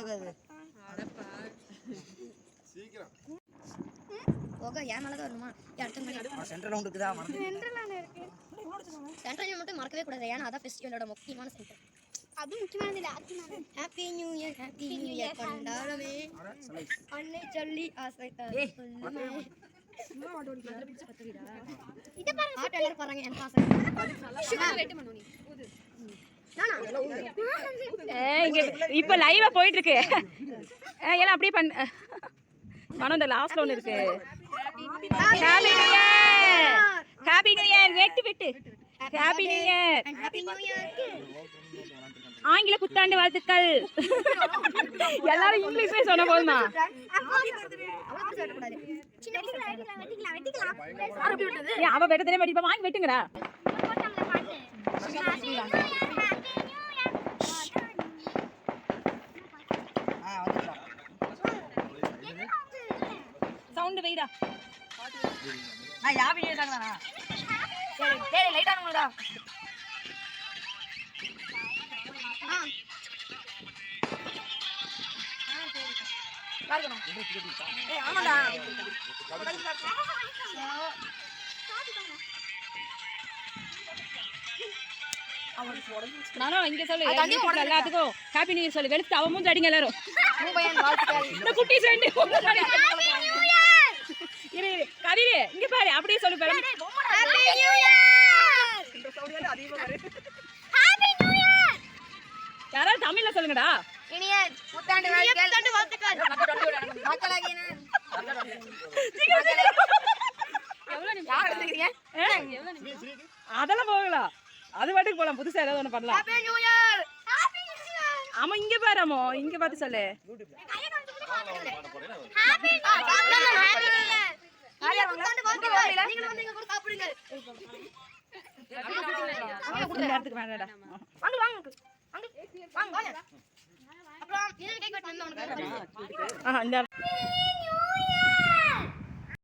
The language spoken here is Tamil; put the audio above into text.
கேட்காது போக என் மேலே தான் வரணுமா அடுத்த சென்ட்ரல் ரவுண்ட் இருக்குதா? மறந்து சென்ட்ரல் மட்டும் மறக்கவே கூடாது. ஏன்னா அதான் ஃபெஸ்டிவலோட முக்கியமான சென்டர் அது முக்கியமானது இல்லை நான் happy new year happy new year கொண்டாடவே. அன்னை சொல்லி ஆசை சொல்லுமே. இங்க இப்ப லைவா போயிட்டு இருக்கு எல்லாம் அப்படியே பண்ண மனம் இந்த லாஸ்ட்ல ஒண்ணு இருக்கு happy new year happy new year வெட்டு வெட்டு ஹாப்பி நியூ இயர் ஆங்கில புத்தாண்டு வாழ்த்துக்கள் எல்லாரும் இங்கிலீஷ்ல சொன்ன போதுமா அவ வெட்டதே வெட்டிப்பா வாங்கி வெட்டுங்கடா வைடா. நான் யாபி கேட்டாங்கண்ணா சரி டேய் லைட் ஆனுங்கடா நானும் இங்க சொல்லு. எல்லாத்துக்கும் ஹாப்பி நியூ இயர் சொல்லு. வெளுத்து அவ மூஞ்சி அடிங்க எல்லாரும். குட்டி ஃப்ரெண்டு இரு கதிரு இங்க பாரு அப்படியே சொல்லு பாரு Happy New Year. Happy New Year. யாராவது தமிழ்ல சொல்லுங்கடா. இனிய புத்தாண்டு வாழ்த்துக்கள். மக்களாகிய? அதெல்லாம் போகலாம் அது பாட்டுக்கு போலாம். புதுசா ஏதாவது ஒண்ணு பண்ணலாம். ஆமா இங்க பாரு அம்மோ. இங்க பார்த்து சொல்லு. நீங்களும் வந்து இங்க கூட சாப்பிடுங்க. இந்த இடத்துக்கு வேண்டாடா வாங்க வாங்க வாங்க. வாங்க வாங்க அப்புறம் உனக்கு ஆ இந்த.